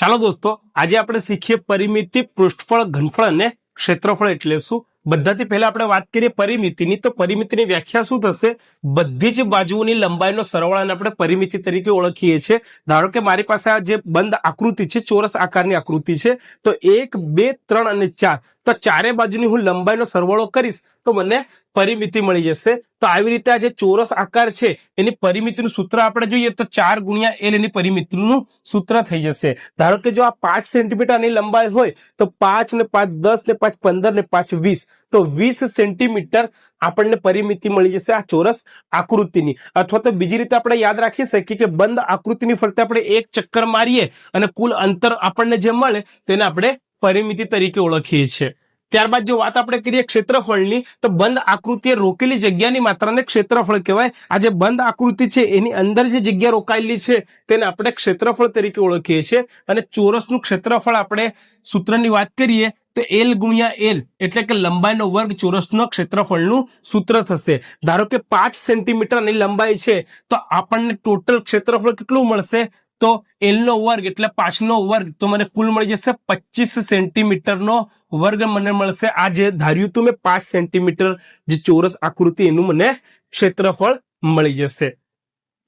ચાલો દોસ્તો, આજે આપણે શીખીએ પરિમિતિ, પૃષ્ઠફળ, ઘનફળ અને ક્ષેત્રફળ એટલે શું? બધાથી પહેલા આપણે વાત કરીએ પરિમિતિની. તો પરિમિતિની વ્યાખ્યા શું થશે? બધી જ બાજુઓની લંબાઈનો સરવાળાને આપણે પરિમિતિ તરીકે ઓળખીએ છીએ. ધારો કે મારી પાસે આ જે બંધ આકૃતિ છે, ચોરસ આકારની આકૃતિ છે, તો એક, બે, ત્રણ અને ચાર. તો ચારે બાજુની હું લંબાઈનો સરવાળો કરીશ તો મને પરિમિતિ મળી જશે. તો આવી રીતે આ જે ચોરસ આકાર છે, એની પરિમિતિનું સૂત્ર આપણે જોઈએ તો ચાર ગુણ્યા એલ એની પરિમિતિનું સૂત્ર થઈ જશે. ધારો કે જો આ પાંચ સેન્ટીમીટરની લંબાઈ હોય, તો પાંચ ને પાંચ દસ ને પાંચ પંદર ને પાંચ વીસ. તો વીસ સેન્ટીમીટર આપણને પરિમિતિ મળી જશે આ ચોરસ આકૃતિની. અથવા તો બીજી રીતે આપણે યાદ રાખી શકીએ કે બંધ આકૃતિની ફરતે આપણે એક ચક્કર મારીએ અને કુલ અંતર આપણને જે મળે, તેને આપણે પરિમિતિ તરીકે ઓળખીએ છીએ. ત્યારબાદ જો વાત આપણે કરીએ ક્ષેત્રફળની, તો બંધ આકૃતિએ રોકેલી જગ્યાની માત્રાને ક્ષેત્રફળ કહેવાય. આ જે બંધ આકૃતિ છે, એની અંદર જે જગ્યા રોકાયેલી છે, તેને આપણે ક્ષેત્રફળ તરીકે ઓળખીએ છીએ. અને ચોરસનું ક્ષેત્રફળ આપણે સૂત્રની વાત કરીએ, તો એલ ગુણ્યા એલ એટલે કે લંબાઈનો વર્ગ ચોરસનો ક્ષેત્રફળનું સૂત્ર થશે. ધારો કે પાંચ સેન્ટીમીટરની લંબાઈ છે, તો આપણને ટોટલ ક્ષેત્રફળ કેટલું મળશે? તો એલનો વર્ગ એટલે પાંચનો વર્ગ તો મને કુલ મળી જશે પચીસ સેન્ટીમીટરનો વર્ગ મને મળશે. આ જે ધાર્યું હતું મેં પાંચ સેન્ટીમીટર જે ચોરસ આકૃતિ એનું મને ક્ષેત્રફળ મળી જશે.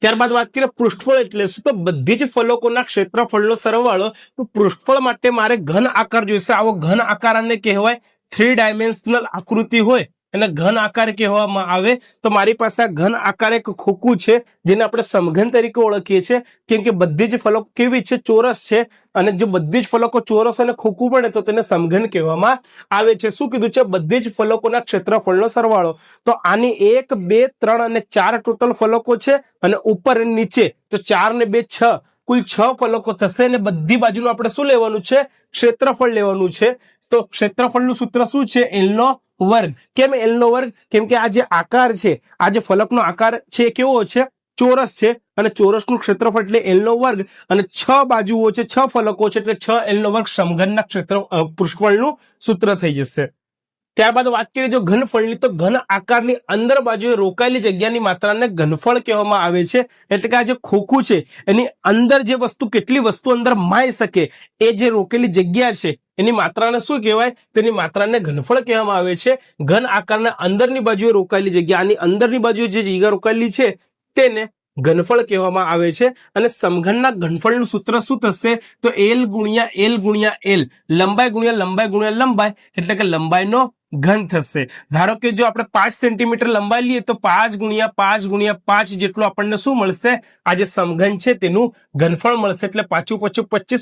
ત્યારબાદ વાત કરીએ પૃષ્ઠફળ એટલે શું? તો બધી જ ફલકોના ક્ષેત્રફળનો સરવાળો. તો પૃષ્ઠફળ માટે મારે ઘન આકાર જોઈશે. આવો ઘન આકાર આને કહેવાય થ્રી ડાયમેન્શનલ આકૃતિ હોય. એને ઘન આકાર કહેવામાં આવે તો મારી પાસે આ ઘન આકાર એક ખોખું છે, જેને આપણે સમઘન તરીકે ઓળખીએ છીએ. કેમ કે બધી જ ફલકો કેવી છે? ચોરસ છે. અને જો બધી જ ફલકો ચોરસ અને ખોખું પડે તો તેને સમઘન કહેવામાં આવે છે. શું કીધું છે? બધી જ ફલકોના ક્ષેત્રફળનો સરવાળો. તો આની એક, બે, ત્રણ અને ચાર ટોટલ ફલકો છે અને ઉપર અને નીચે. તો ચાર ને બે, છ. કુલ છ ફલકો થશે અને બધી બાજુનું આપણે શું લેવાનું છે? ક્ષેત્રફળ લેવાનું છે. તો ક્ષેત્રફળનું સૂત્ર શું છે? એલનો વર્ગ. કેમ એલનો વર્ગ? કેમ કે આ જે આકાર છે, આ જે ફલકનો આકાર છે કેવો છે? ચોરસ છે. અને ચોરસનું ક્ષેત્રફળ એટલે એલનો વર્ગ. અને છ બાજુઓ છે, છ ફલકો છે, એટલે છ એલનો વર્ગ સમઘનના ક્ષેત્ર પૃષ્ઠફળનું સૂત્ર થઈ જશે. ત્યારબાદ વાત કરીએ જો ઘનફળની, તો ઘન આકારની અંદર બાજુએ રોકાયેલી જગ્યાની માત્રાને ઘનફળ કહેવામાં આવે છે. એટલે કે આ જે ખોખું છે, એની અંદર જે વસ્તુ, કેટલી વસ્તુ અંદર માઈ શકે, એ જે રોકેલી જગ્યા છે, એની માત્રાને શું કહેવાય? તેની માત્રાને ઘનફળ કહેવામાં આવે છે. ઘન આકારના અંદરની બાજુએ રોકાયેલી જગ્યા, આની અંદરની બાજુએ જે જગ્યા રોકાયેલી છે, તેને ઘનફળ કહેવામાં આવે છે. અને સમઘનના ઘનફળનું સૂત્ર શું થશે? તો એલ ગુણ્યા એલ ગુણ્યા એલ લંબાઈ ગુણ્યા લંબાઈ ગુણ્યા લંબાઈ, એટલે કે લંબાઈનો ઘન થશે. ધારો કે જો આપણે પાંચ સેન્ટીમીટર લંબાઈ લઈએ તો પાંચ ગુણ્યા પાંચ ગુણ્યા પાંચ જેટલું આપણને શું મળશે? આ જે સમઘન છે તેનું ઘનફળ મળશે. એટલે પાછું પાછું પચીસ